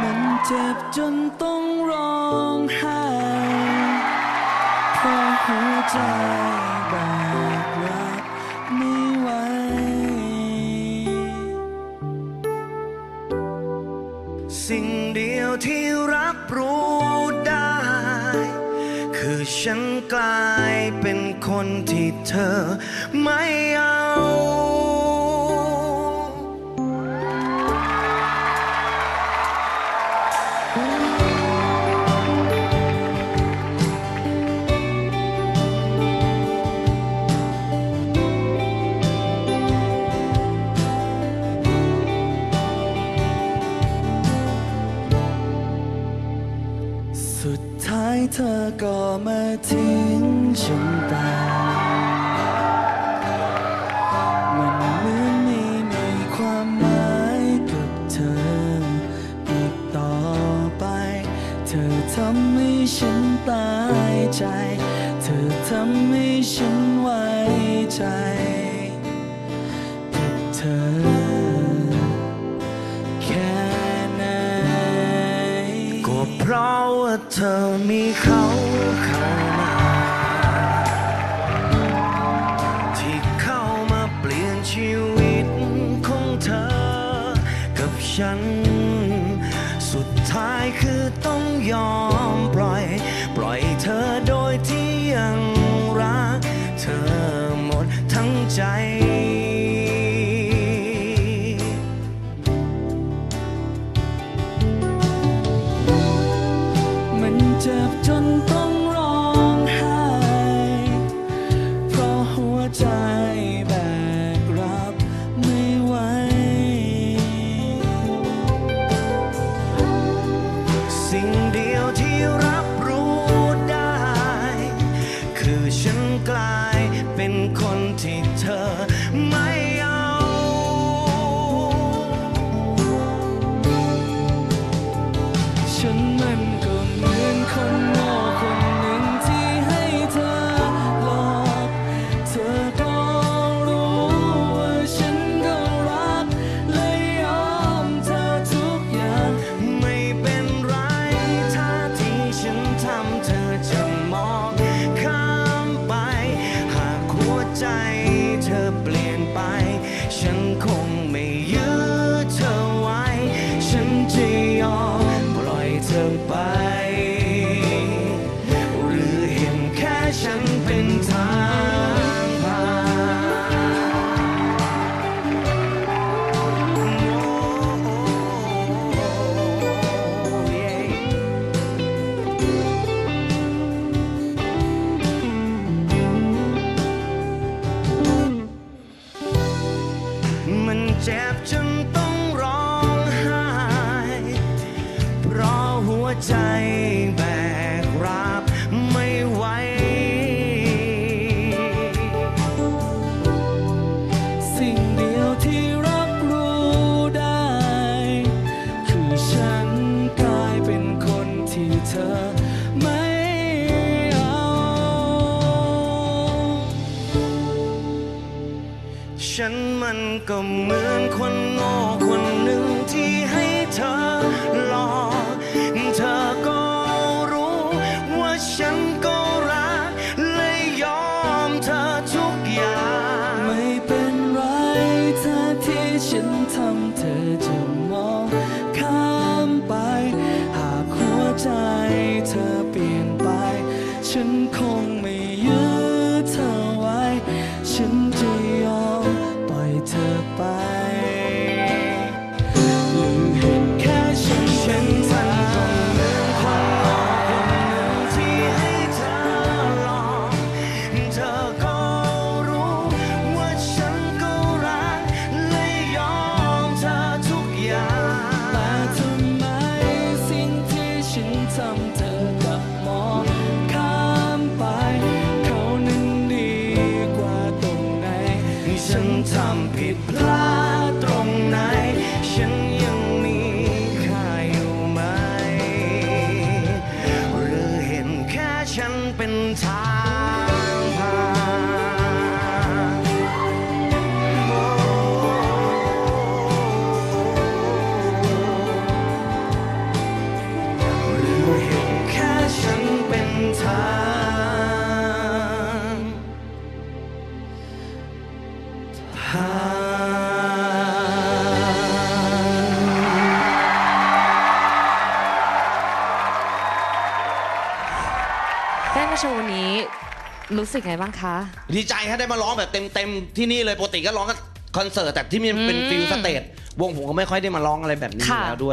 มันเจ็บจนต้องร้องไห้เพราะหัวใจแบกรับไม่ไหวสิ่งเดียวที่รับรู้ได้ คือฉันกลายเป็นคนที่เธอไม่เอา มาทิ้งฉันไปมันเหมือนไม่มีความหมายกับเธอ อีกต่อไป เธอทำให้ฉันตายใจ เธอทำให้ฉันไว้ใจกับเธอแค่ไหนก็เพราะว่าเธอมีเขา คือต้องยอมปล่อย ปล่อยเธอโดยที่ยังรัก เธอหมดทั้งใจ ที่รับ จะยอมปล่อยเธอไป ใจแบกรับไม่ไหว สิ่งเดียวที่รับรู้ได้ คือฉันกลายเป็นคนที่เธอไม่เอา ฉันมันก็เหมือนคนโง่คนหนึ่งที่ให้เธอหลอก ฉันทำเธอจะมองข้ามไป หากหัวใจเธอเปลี่ยนไป ฉันคง ฉันทำผิดพลาดตรงไหน ฉันยังมีค่าอยู่ไหม หรือเห็นแค่ฉันเป็นทา ได้มาโชว์วันนี้รู้สึกไงบ้างคะ ดีใจฮะได้มาร้องแบบเต็มๆที่นี่เลยปกติก็ร้องคอนเสิร์ตแต่ที่นี่เป็นฟิลสเตจวงผมก็ไม่ค่อยได้มาร้องอะไรแบบนี้แล้วด้วย